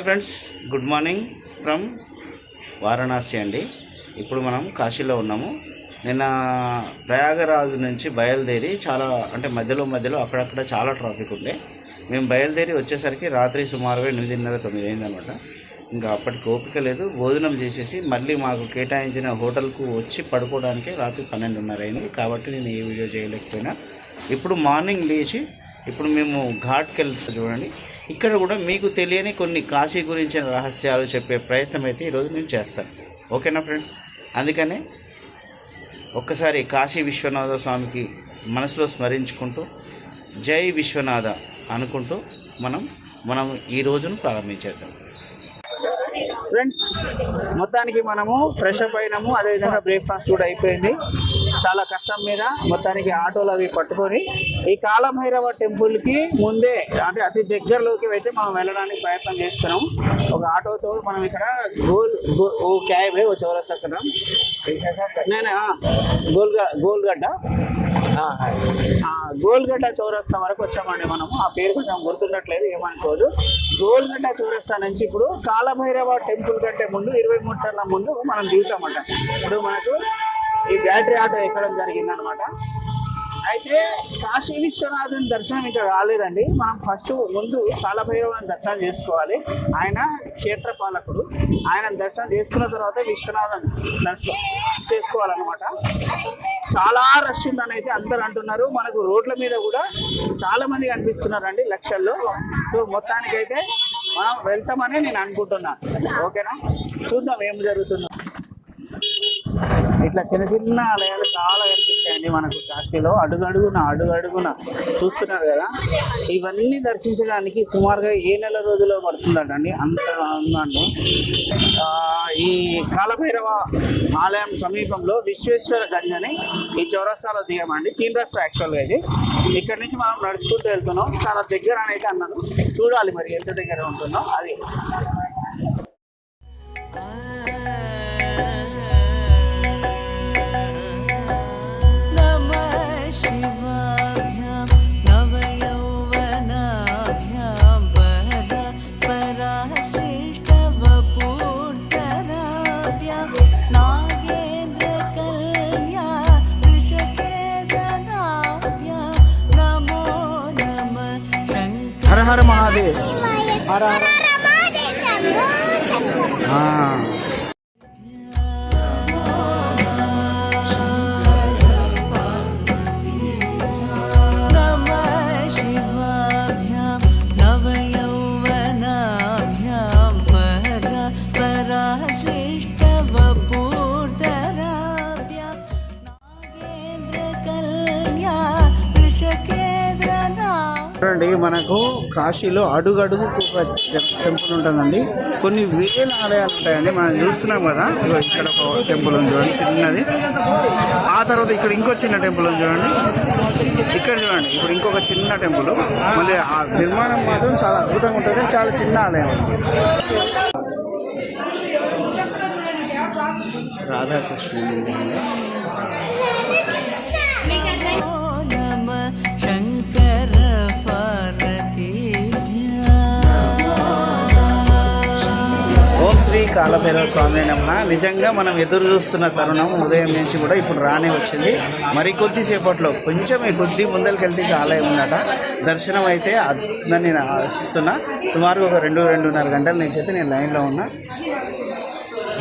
Hi friends good morning from Varanasi అండి. ఇప్పుడు మనం కాశీలో ఉన్నాము. నిన్న ప్రయాగరాజు నుంచి బయలుదేరి చాలా అంటే మధ్యలో మధ్యలో అక్కడక్కడ చాలా ట్రాఫిక్ ఉండే మేము బయలుదేరి వచ్చేసరికి రాత్రి సుమారుగా ఎనిమిదిన్నర తొమ్మిది అయిందనమాట ఇంకా అప్పటికి ఓపిక లేదు. భోజనం చేసేసి మళ్ళీ మాకు కేటాయించిన హోటల్కు వచ్చి పడుకోవడానికి రాత్రి పన్నెండున్నర అయింది కాబట్టి నేను ఏ వీడియో చేయలేకపోయినా. ఇప్పుడు మార్నింగ్ లేచి ఇప్పుడు మేము ఘాట్కి వెళ్తాం చూడండి. ఇక్కడ కూడా మీకు తెలియని కొన్ని కాశీ గురించిన రహస్యాలు చెప్పే ప్రయత్నం అయితే ఈరోజు నేను చేస్తాను. ఓకేనా ఫ్రెండ్స్? అందుకనే ఒక్కసారి కాశీ విశ్వనాథ స్వామికి మనసులో స్మరించుకుంటూ జై విశ్వనాథ అనుకుంటూ మనం మనం ఈ రోజును ప్రారంభించేద్దాం. ఫ్రెండ్స్ మొత్తానికి మనము ఫ్రెష్ అప్ అయినాము. అదేవిధంగా బ్రేక్ఫాస్ట్ కూడా అయిపోయింది. చాలా కష్టం మీద మొత్తానికి ఆటోలు అవి పట్టుకొని ఈ కాలభైరవ టెంపుల్కి ముందే అంటే అతి దగ్గరలోకి అయితే మనం వెళ్ళడానికి ప్రయత్నం చేస్తున్నాం. ఒక ఆటోతో మనం ఇక్కడ గోల్ గో- ఓ క్యాబ్ ఓ చౌరస్తా అక్కడ. నేనే? గోల్గ గోల్గడ్డ. గోల్గడ్డ చౌరస్తా వరకు వచ్చామండి మనము. ఆ పేరు కొంచెం గుర్తుండట్లేదు ఏమనుకోదు. గోల్గడ్డ చౌరస్తా నుంచి ఇప్పుడు కాలభైరవ టెంపుల్ కంటే ముందు ఇరవై మూడు ముందు మనం దిగుతామట. ఇప్పుడు మనకు ఈ బ్యాటరీ ఆటో ఎక్కడం జరిగింది అనమాట అయితే కాశీ విశ్వనాథుని దర్శనం ఇంకా రాలేదండి మనం ఫస్ట్ ముందు కాలభైరవుని దర్శనం చేసుకోవాలి. ఆయన క్షేత్రపాలకుడు. ఆయన దర్శనం చేసుకున్న తర్వాత విశ్వనాథన్ దర్శనం చేసుకోవాలన్నమాట. చాలా రష్ ఉందని అయితే అందరు అంటున్నారు. మనకు రోడ్ల మీద కూడా చాలా మంది కనిపిస్తున్నారండి లక్షల్లో. సో మొత్తానికైతే మనం వెళ్తామని నేను అనుకుంటున్నాను ఓకేనా? చూద్దాం ఏం జరుగుతుందో. ఇట్లా చిన్న చిన్న ఆలయాలు చాలా కనిపిస్తాయండి మనకు కాశీలో. అడుగడుగున అడుగడుగున చూస్తున్నారు కదా. ఇవన్నీ దర్శించడానికి సుమారుగా ఏ నెల రోజుల్లో పడుతుందండి అంత ఉందండి ఈ కాలభైరవ ఆలయం సమీపంలో విశ్వేశ్వర గంజ్ అని ఈ చౌరస్తాలో దిగామండి. తీన్ రస్తా యాక్చువల్గా ఇది. ఇక్కడ నుంచి మనం నడుచుకుంటూ వెళ్తున్నాం. చాలా దగ్గర అనేది అన్నాను చూడాలి మరి ఎంత దగ్గర ఉంటుందో. అది हर महादेव हर हर हाँ చూడండి మనకు కాశీలో అడుగడుగు టెంపుల్ ఉంటుందండి. కొన్ని వేల ఆలయాలు ఉంటాయండి మనం చూస్తున్నాం కదా. ఇక్కడ ఒక టెంపుల్ ఉంది చూడండి చిన్నది. ఆ తర్వాత ఇక్కడ ఇంకో చిన్న టెంపుల్ ఉంది చూడండి. ఇక్కడ చూడండి ఇప్పుడు ఇంకొక చిన్న టెంపుల్. మళ్ళీ ఆ నిర్మాణం మాత్రం చాలా అద్భుతంగా ఉంటుంది చాలా చిన్న ఆలయం రాధాకృష్ణ శ్రీ కాలభైరవ స్వామి నమ్మ నిజంగా మనం ఎదురు చూస్తున్న తరుణం ఉదయం నుంచి కూడా ఇప్పుడు రానే వచ్చింది. మరి కొద్దిసేపట్లో కొంచెం ఈ కొద్ది ముందరికెళ్తే వెళ్తే ఆలయం ఉందట. దర్శనం అయితే నేను ఆశిస్తున్నా. సుమారు ఒక రెండు రెండున్నర గంటల నుంచి అయితే నేను లైన్లో ఉన్నా.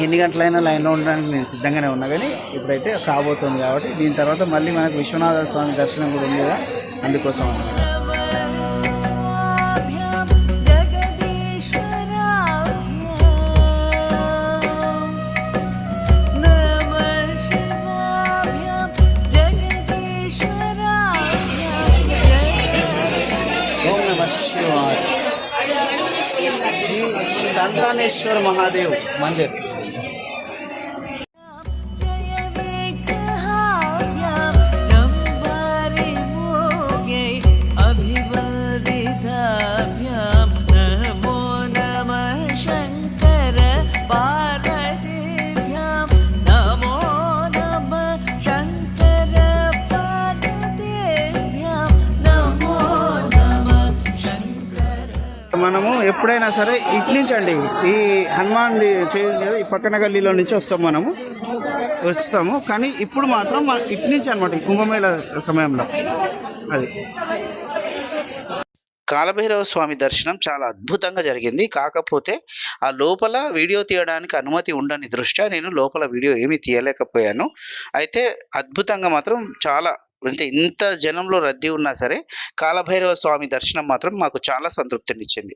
ఎన్ని గంటలైనా లైన్లో ఉండడానికి నేను సిద్ధంగానే ఉన్నా కానీ ఇప్పుడైతే కాబోతుంది కాబట్టి దీని తర్వాత మళ్ళీ మనకు విశ్వనాథ స్వామి దర్శనం కూడా ఉంది కదా అందుకోసం అన్నమాట दशानेश्वर महादेव। मंदिर। అండి ఈ హనుమాన్ ఈ పక్కన గల్లీలో నుంచి వస్తాం మనము. వస్తాము. కానీ ఇప్పుడు మాత్రం మా ఇటు నుంచి అనమాట ఈ కుంభమేళ సమయంలో. అది. కాలభైరవ స్వామి దర్శనం చాలా అద్భుతంగా జరిగింది. కాకపోతే ఆ లోపల వీడియో తీయడానికి అనుమతి ఉండని దృష్ట్యా నేను లోపల వీడియో ఏమీ తీయలేకపోయాను. అయితే అద్భుతంగా మాత్రం చాలా అంటే ఇంత జనంలో రద్దీ ఉన్నా సరే కాలభైరవ స్వామి దర్శనం మాత్రం మాకు చాలా సంతృప్తినిచ్చింది.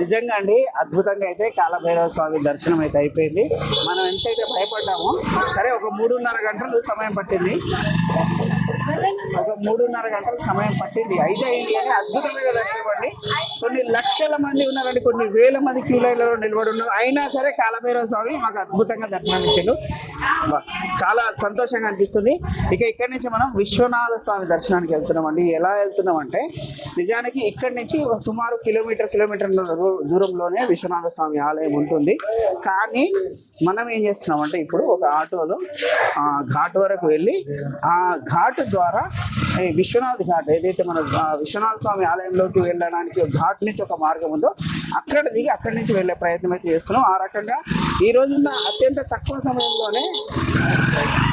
నిజంగా అండి అద్భుతంగా అయితే కాలభైరవ స్వామి దర్శనం అయితే అయిపోయింది. మనం ఎంతైతే భయపడ్డామో సరే ఒక మూడున్నర గంటలు సమయం పట్టింది. ఒక మూడున్నర గంటల సమయం పట్టింది. అయితే అయింది అని అద్భుతమైన దర్శనం కొన్ని లక్షల మంది ఉన్నారండి కొన్ని వేల మంది క్యూ నిలబడి ఉన్నారు. అయినా సరే కాలభైరవ స్వామి మాకు అద్భుతంగా దర్శనం ఇచ్చిండు. చాలా సంతోషంగా అనిపిస్తుంది. ఇక ఇక్కడి నుంచి మనం విశ్వనాథ స్వామి దర్శనానికి వెళ్తున్నాం అండి ఎలా వెళ్తున్నాం అంటే నిజానికి ఇక్కడి నుంచి ఒక సుమారు కిలోమీటర్ కిలోమీటర్ దూరంలోనే విశ్వనాథ స్వామి ఆలయం ఉంటుంది. కానీ మనం ఏం చేస్తున్నాం అంటే ఇప్పుడు ఒక ఆటోలో ఘాట్ వరకు వెళ్ళి ఆ ఘాట్ ద్వారా ఈ విశ్వనాథ్ ఘాట్ ఏదైతే మన విశ్వనాథ స్వామి ఆలయంలోకి వెళ్ళడానికి ఘాట్ నుంచి ఒక మార్గం ఉందో అక్కడ దిగి అక్కడి నుంచి వెళ్ళే ప్రయత్నం అయితే చేస్తున్నాం. ఆ రకంగా ఈ రోజున్న అత్యంత తక్కువ సమయంలోనే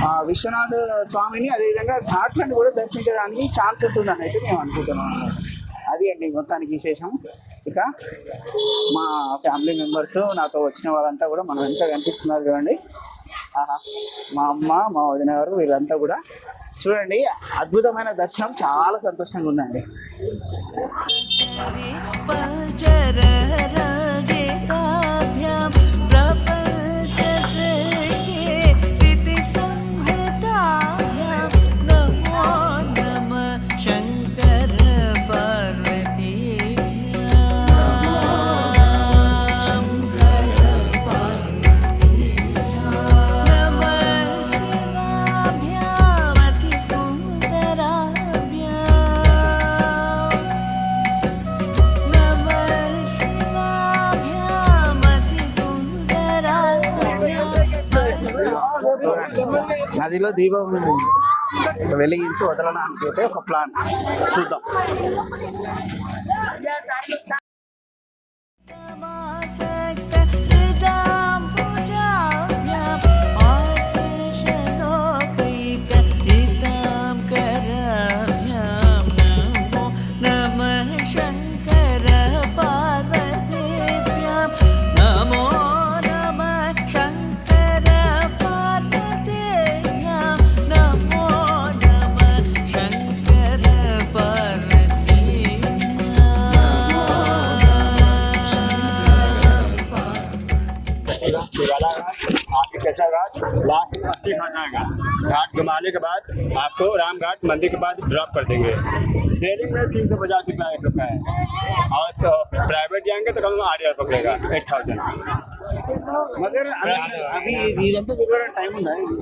ఆ విశ్వనాథ స్వామిని అదేవిధంగా ఘాట్లను కూడా దర్శించడానికి ఛాన్స్ ఉంటుందని అయితే మేము అనుకుంటున్నాం. అది అండి మొత్తానికి విశేషం. ఇక మా ఫ్యామిలీ మెంబర్స్ నాతో వచ్చిన వాళ్ళంతా కూడా మనం ఎంత కనిపిస్తున్నారు చూడండి. మా అమ్మ మా వదిన గారు వీళ్ళంతా కూడా చూడండి అద్భుతమైన దర్శనం. చాలా సంతోషంగా ఉందండి. నదిలో దీపం వెలిగించి వదలడానికి అయితే ఒక ప్లాన్ చూద్దాం. bro. अस्सी घाट आएगा। घाट घुमाने के बाद आपको रामघाट मंदिर के पास ड्रॉप कर देंगे। सेलिंग में तीन सौ पचास रुपया एक रुपया है। और तो प्राइवेट जाएँगे तो कम आठ हज़ार पकड़ेगा एट थाउज़ेंड मगर अभी टाइम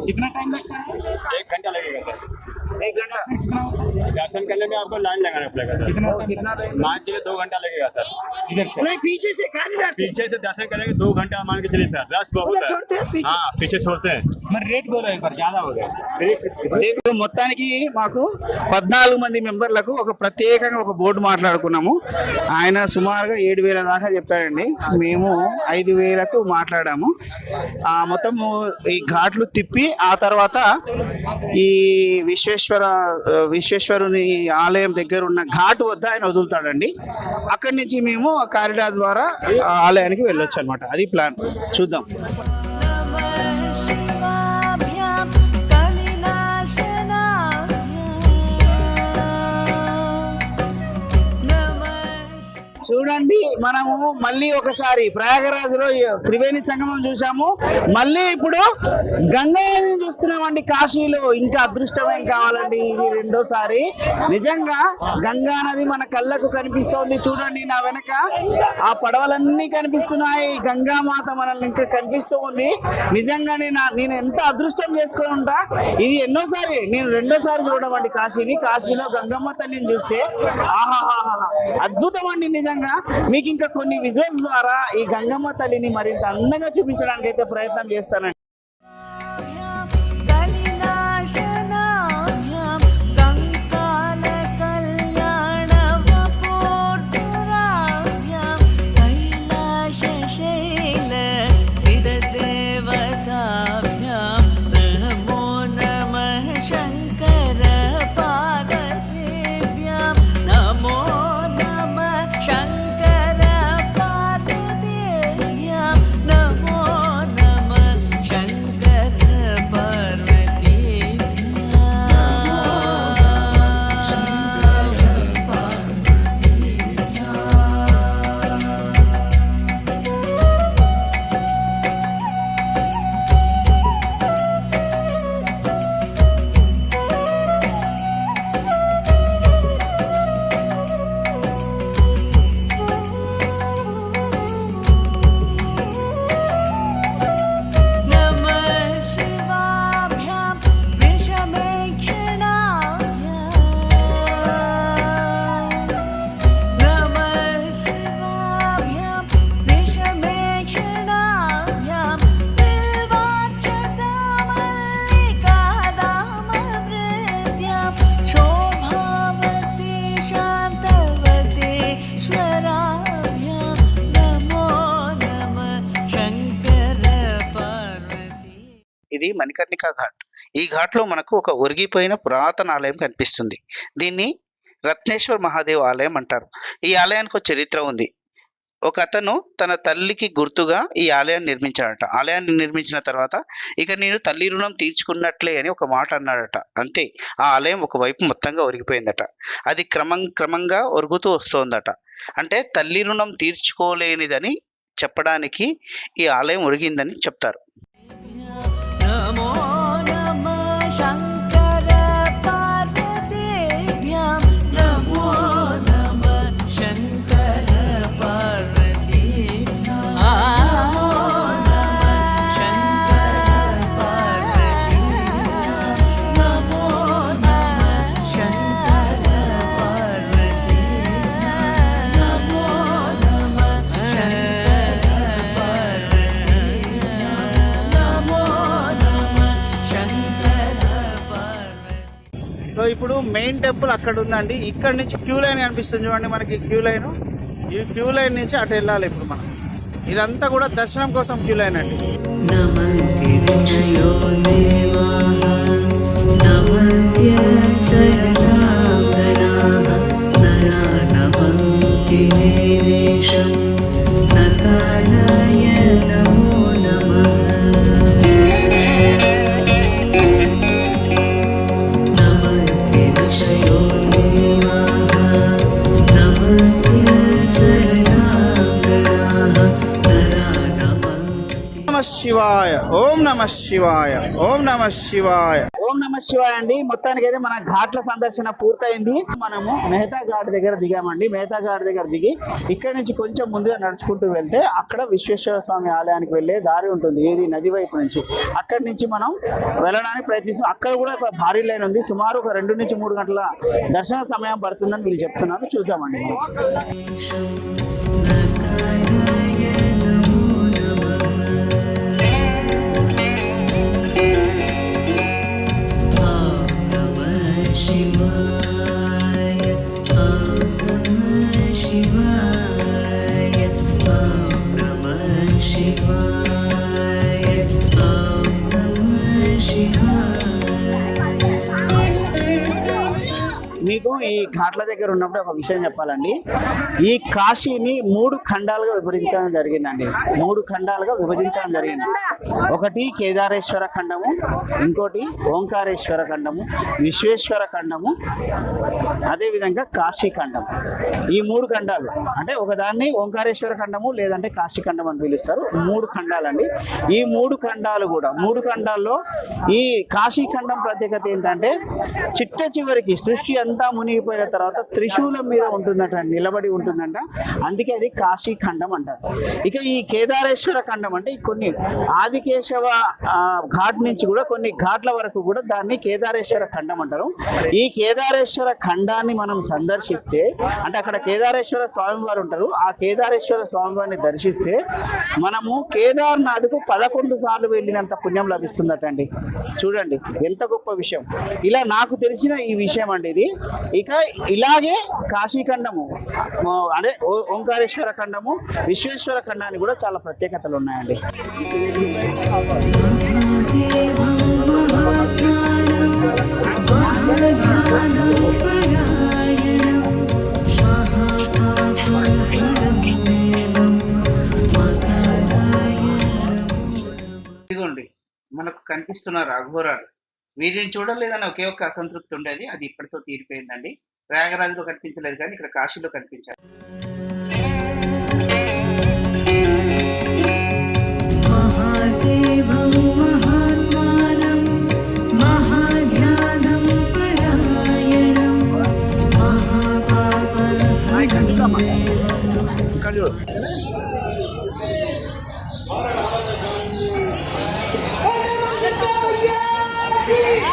कितना टाइम लगता है? एक घंटा लगेगा सर। एक घंटा? दर्शन करने में आपको लाइन लगाना पड़ेगा सर। कितना मान के लिए दो घंटा लगेगा सर। इधर से। नहीं पीछे से पीछे से दर्शन करेंगे दो घंटा मान के चलिए सर। रस बहुत है। हाँ पीछे। छोड़ते हैं। रेट మొత్తానికి మాకు పద్నాలుగు మంది మెంబర్లకు ఒక ప్రత్యేకంగా ఒక బోర్డు మాట్లాడుకున్నాము. ఆయన సుమారుగా ఏడు వేల దాకా చెప్పాడండి. మేము ఐదు వేలకు మాట్లాడాము. మొత్తం ఈ ఘాట్లు తిప్పి ఆ తర్వాత ఈ విశ్వేశ్వర విశ్వేశ్వరుని ఆలయం దగ్గర ఉన్న ఘాటు వద్ద ఆయన వదులుతాడండి. అక్కడి నుంచి మేము కారిడార్ ద్వారా ఆలయానికి వెళ్ళొచ్చు అనమాట అది ప్లాన్. చూద్దాం. చూడండి మనము మళ్ళీ ఒకసారి ప్రయాగరాజులో త్రివేణి సంగమం చూసాము మళ్ళీ ఇప్పుడు గంగా చూస్తున్నామండి కాశీలో. ఇంకా అదృష్టం ఏం కావాలండి? ఇది రెండోసారి. నిజంగా గంగా నది మన కళ్ళకు కనిపిస్తోంది. చూడండి నా వెనక. ఆ పడవలన్నీ కనిపిస్తున్నాయి. గంగా మాత మనల్ని ఇంకా కనిపిస్తూ ఉంది నిజంగానే నా నేను ఎంత అదృష్టం చేసుకొని ఉంటా? ఇది ఎన్నోసారి నేను రెండోసారి చూడమండి కాశీని. కాశీలో గంగమ్మ తల్లిని చూస్తే ఆహాహాహా అద్భుతం అండి నిజంగా. మీకు ఇంకా కొన్ని విజువల్స్ ద్వారా ఈ గంగమ్మ తల్లిని మరింత అందంగా చూపించడానికి అయితే ప్రయత్నం చేస్తానండి. ఇది మణికర్ణిక ఘాట్. ఈ ఘాట్లో మనకు ఒక ఒరిగిపోయిన పురాతన ఆలయం కనిపిస్తుంది. దీన్ని రత్నేశ్వర్ మహాదేవ్ ఆలయం అంటారు. ఈ ఆలయానికి ఒక చరిత్ర ఉంది. ఒక అతను తన తల్లికి గుర్తుగా ఈ ఆలయాన్ని నిర్మించాడట. ఆలయాన్ని నిర్మించిన తర్వాత ఇక నేను తల్లి రుణం తీర్చుకున్నట్లే అని ఒక మాట అన్నాడట. అంతే ఆ ఆలయం ఒకవైపు మొత్తంగా ఒరిగిపోయిందట. అది క్రమం క్రమంగా ఒరుగుతూ వస్తోందట. అంటే తల్లి రుణం తీర్చుకోలేనిదని చెప్పడానికి ఈ ఆలయం ఒరిగిందని చెప్తారు. టెంపుల్ అక్కడ ఉందండి. ఇక్కడ నుంచి క్యూ లైన్ కనిపిస్తుంది చూడండి మనకి క్యూ లైన్. ఈ క్యూ లైన్ నుంచి అటు వెళ్ళాలి ఇప్పుడు మనం. ఇదంతా కూడా దర్శనం కోసం క్యూ లైన్ అండి. నమ శివాయ. ఓం నమ శివాయ. ఓం నమ శివాయ అండి. మొత్తానికి అయితే మన ఘాట్ల సందర్శన పూర్తయింది. మనము మెహతా ఘాట్ దగ్గర దిగామండి. మెహతా ఘాట్ దగ్గర దిగి ఇక్కడ నుంచి కొంచెం ముందుగా నడుచుకుంటూ వెళ్తే అక్కడ విశ్వేశ్వర స్వామి ఆలయానికి వెళ్ళే దారి ఉంటుంది. ఏది? నది వైపు నుంచి. అక్కడి నుంచి మనం వెళ్ళడానికి ప్రయత్నిస్తాం. అక్కడ కూడా ఒక భారీ లైన్ ఉంది. సుమారు ఒక రెండు నుంచి మూడు గంటల దర్శన సమయం పడుతుందని వీళ్ళు చెప్తున్నారు. చూద్దామండి. शिवाय ॐ नमः शिवाय మీకు ఈ ఘాట్ల దగ్గర ఉన్నప్పుడు ఒక విషయం చెప్పాలండి. ఈ కాశీని మూడు ఖండాలుగా విభజించడం జరిగిందండి. మూడు ఖండాలుగా విభజించడం జరిగింది. ఒకటి కేదారేశ్వర ఖండము ఇంకోటి ఓంకారేశ్వర ఖండము విశ్వేశ్వర ఖండము అదేవిధంగా కాశీ ఖండం. ఈ మూడు ఖండాలు అంటే ఒకదాన్ని ఓంకారేశ్వర ఖండము లేదంటే కాశీ ఖండం అని పిలుస్తారు. మూడు ఖండాలండి. ఈ మూడు ఖండాలు కూడా మూడు ఖండాల్లో ఈ కాశీ ఖండం ప్రత్యేకత ఏంటంటే చిట్ట చివరికి సృష్టి అంతా మునిగిపోయిన తర్వాత త్రిశూలం మీద ఉంటుందట నిలబడి ఉంటుందంట. అందుకే అది కాశీ ఖండం అంటారు. ఇక ఈ కేదారేశ్వర ఖండం అంటే కొన్ని ఆదికేశవ ఘాట్ నుంచి కూడా కొన్ని ఘాట్ల వరకు కూడా దాన్ని కేదారేశ్వర ఖండం అంటారు. ఈ కేదారేశ్వర ఖండాన్ని మనం సందర్శిస్తే అంటే అక్కడ కేదారేశ్వర స్వామి వారు ఉంటారు. ఆ కేదారేశ్వర స్వామి వారిని దర్శిస్తే మనము కేదార్నాథ్కు పదకొండు సార్లు వెళ్ళినంత పుణ్యం లభిస్తుందట అండి. చూడండి ఎంత గొప్ప విషయం. ఇలా నాకు తెలిసిన ఈ విషయం అండి ఇది. ఇక ఇలాగే కాశీఖండము అదే ఓంకారేశ్వర ఖండము విశ్వేశ్వర ఖండానికి కూడా చాలా ప్రత్యేకతలు ఉన్నాయండి. మనకు కనిపిస్తున్న రాఘవరాడు వీరిని చూడలేదని ఒకే ఒక్క అసంతృప్తి ఉండేది. అది ఇప్పటితో తీరిపోయిందండి. ప్రయాగరాజులో కనిపించలేదు కానీ ఇక్కడ కాశీలో కనిపించారు. Thank you.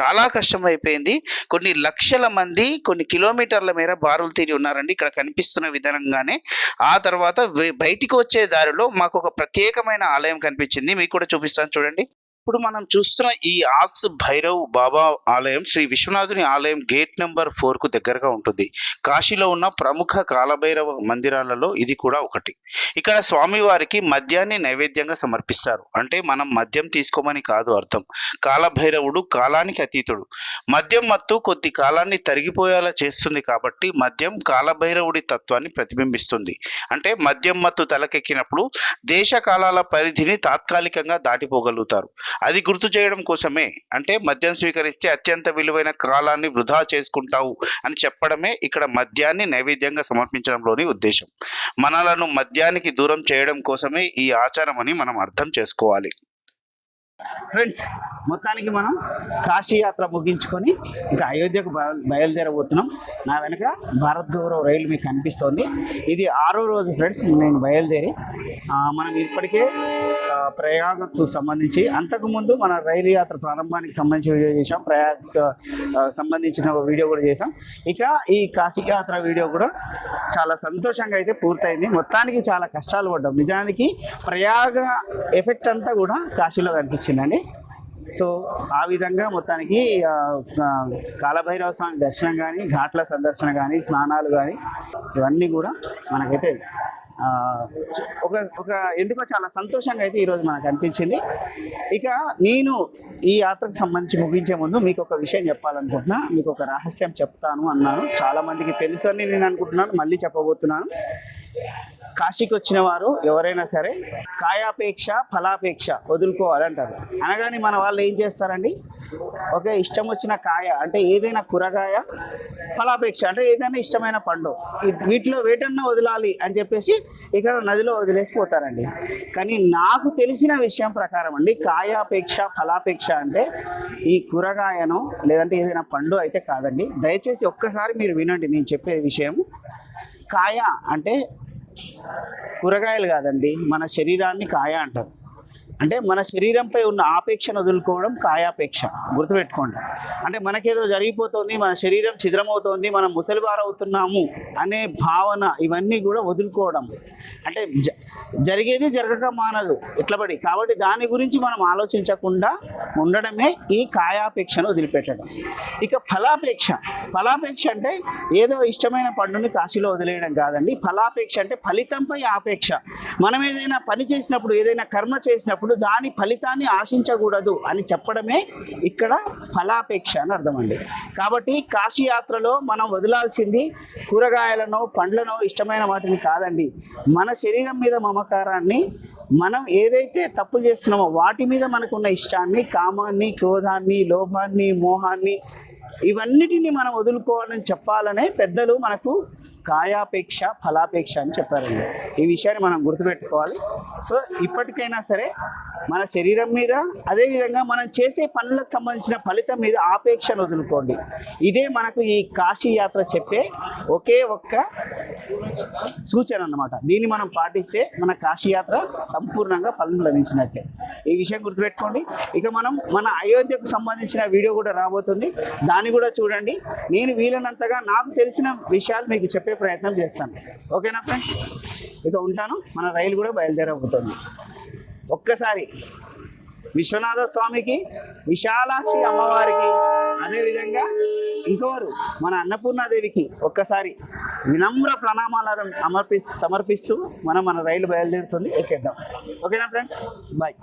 చాలా కష్టమైపోయింది. కొన్ని లక్షల మంది కొన్ని కిలోమీటర్ల మేర బారులు తీరి ఉన్నారండి. ఇక్కడ కనిపిస్తున్న విధంగానే ఆ తర్వాత బయటికి వచ్చే దారిలో మాకు ఒక ప్రత్యేకమైన ఆలయం కనిపించింది. మీకు కూడా చూపిస్తాను చూడండి. ఇప్పుడు మనం చూస్తున్న ఈ ఆస్ భైరవ్ బాబా ఆలయం శ్రీ విశ్వనాథుని ఆలయం గేట్ నెంబర్ ఫోర్కు దగ్గరగా ఉంటుంది. కాశీలో ఉన్న ప్రముఖ కాలభైరవ మందిరాలలో ఇది కూడా ఒకటి. ఇక్కడ స్వామివారికి మద్యాన్ని నైవేద్యంగా సమర్పిస్తారు. అంటే మనం మద్యం తీసుకోమని కాదు అర్థం. కాలభైరవుడు కాలానికి అతీతుడు. మద్యం మత్తు కొద్ది కాలాన్ని తరిగిపోయేలా చేస్తుంది కాబట్టి మద్యం కాలభైరవుడి తత్వాన్ని ప్రతిబింబిస్తుంది. అంటే మద్యం మత్తు తలకెక్కినప్పుడు దేశ కాలాల పరిధిని తాత్కాలికంగా దాటిపోగలుగుతారు. అది గుర్తు చేయడం కోసమే. అంటే మద్యం స్వీకరిస్తే అత్యంత విలువైన కాలాన్ని వృధా చేసుకుంటావు అని చెప్పడమే ఇక్కడ మద్యాన్ని నైవేద్యంగా సమర్పించడంలోని ఉద్దేశం. మనలను మద్యానికి దూరం చేయడం కోసమే ఈ ఆచారం అని మనం అర్థం చేసుకోవాలి. ఫ్రెండ్స్ మొత్తానికి మనం కాశీ యాత్ర ముగించుకొని ఇంకా అయోధ్యకు బయ- బయలుదేరబోతున్నాం. నా వెనక భారత్ గౌరవ రైలు మీకు కనిపిస్తోంది. ఇది ఆరో రోజు ఫ్రెండ్స్ నేను బయలుదేరి మనం ఇప్పటికే ప్రయాగకు సంబంధించి అంతకుముందు మన రైలు యాత్ర ప్రారంభానికి సంబంధించి వీడియో చేసాం ప్రయాగ్ సంబంధించిన ఒక వీడియో కూడా చేసాం ఇక ఈ కాశీ యాత్ర వీడియో కూడా చాలా సంతోషంగా అయితే పూర్తయింది. మొత్తానికి చాలా కష్టాలు పడ్డాం. నిజానికి ప్రయాగ ఎఫెక్ట్ అంతా కూడా కాశీలో కనిపించిందండి. సో ఆ విధంగా మొత్తానికి కాలభైరవ స్వామి దర్శనం కానీ ఘాట్ల సందర్శన కానీ స్నానాలు కానీ ఇవన్నీ కూడా మనకైతే ఒక ఒక ఎందుకో చాలా సంతోషంగా అయితే ఈరోజు మనకు అనిపించింది. ఇక నేను ఈ యాత్రకు సంబంధించి ముగించే ముందు మీకు ఒక విషయం చెప్పాలనుకుంటున్నా. మీకు ఒక రహస్యం చెప్తాను అన్నాను. చాలామందికి తెలుసు అని నేను అనుకుంటున్నాను. మళ్ళీ చెప్పబోతున్నాను. కాశీకి వచ్చిన వారు ఎవరైనా సరే కాయాపేక్ష ఫలాపేక్ష వదులుకోవాలంటారు. అనగానే మన వాళ్ళు ఏం చేస్తారండి? ఓకే ఇష్టం వచ్చిన కాయ అంటే ఏదైనా కూరగాయ ఫలాపేక్ష అంటే ఏదైనా ఇష్టమైన పండు వీటిలో వేటన్నా వదలాలి అని చెప్పేసి ఇక్కడ నదిలో వదిలేసి పోతారండి. కానీ నాకు తెలిసిన విషయం ప్రకారం అండి కాయాపేక్ష ఫలాపేక్ష అంటే ఈ కూరగాయను లేదంటే ఏదైనా పండు అయితే కాదండి. దయచేసి ఒక్కసారి మీరు వినండి నేను చెప్పే విషయం కాయ అంటే కూరగాయలు కాదండి మన శరీరాన్ని కాయ అంటారు. అంటే మన శరీరంపై ఉన్న ఆపేక్షను వదులుకోవడం కాయాపేక్ష. గుర్తుపెట్టుకోండి. అంటే మనకేదో జరిగిపోతుంది మన శరీరం ఛిద్రమవుతోంది మనం ముసలివారు అవుతున్నాము అనే భావన ఇవన్నీ కూడా వదులుకోవడం. అంటే జ- జరిగేది జరగక మానదు ఎట్లబడి కాబట్టి దాని గురించి మనం ఆలోచించకుండా ఉండడమే ఈ కాయాపేక్షను వదిలిపెట్టడం. ఇక ఫలాపేక్ష. ఫలాపేక్ష అంటే ఏదో ఇష్టమైన పండుని కాశీలో వదిలేయడం కాదండి. ఫలాపేక్ష అంటే ఫలితంపై ఆపేక్ష. మనం ఏదైనా పని చేసినప్పుడు ఏదైనా కర్మ చేసినప్పుడు దాని ఫలితాన్ని ఆశించకూడదు అని చెప్పడమే ఇక్కడ ఫలాపేక్ష అని అర్థమండి. కాబట్టి కాశీయాత్రలో మనం వదలాల్సింది కూరగాయలను పండ్లనో ఇష్టమైన వాటిని కాదండి. మన శరీరం మీద మమకారాన్ని మనం ఏదైతే తప్పు చేస్తున్నామో వాటి మీద మనకున్న ఇష్టాన్ని కామాన్ని క్రోధాన్ని లోభాన్ని మోహాన్ని ఇవన్నిటిని మనం వదులుకోవాలని చెప్పాలనే పెద్దలు మనకు కాయాపేక్ష ఫలాపేక్ష అని చెప్పారండి. ఈ విషయాన్ని మనం గుర్తుపెట్టుకోవాలి. సో ఇప్పటికైనా సరే మన శరీరం మీద అదేవిధంగా మనం చేసే పనులకు సంబంధించిన ఫలితం మీద ఆపేక్షను వదులుకోండి. ఇదే మనకు ఈ కాశీ యాత్ర చెప్పే ఒకే ఒక్క సూచన అన్నమాట. దీన్ని మనం పాటిస్తే మన కాశీ యాత్ర సంపూర్ణంగా ఫలం లభించినట్టే. ఈ విషయం గుర్తుపెట్టుకోండి. ఇక మనం మన అయోధ్యకు సంబంధించిన వీడియో కూడా రాబోతుంది. దాన్ని కూడా చూడండి. నేను వీలైనంతగా నాకు తెలిసిన విషయాలు మీకు చెప్పే ప్రయత్నం చేస్తాను. ఓకేనా ఫ్రెండ్స్ ఇక ఉంటాను. మన రైలు కూడా బయలుదేరబోతుంది. ఒక్కసారి విశ్వనాథ స్వామికి విశాలాక్షి అమ్మవారికి అదేవిధంగా ఇంకోరు మన అన్నపూర్ణాదేవికి ఒక్కసారి వినమ్ర ప్రణామాలను సమర్పి సమర్పిస్తూ మనం మన రైలు బయలుదేరుతుంది. ఎక్కేద్దాం. ఓకేనా ఫ్రెండ్స్ బాయ్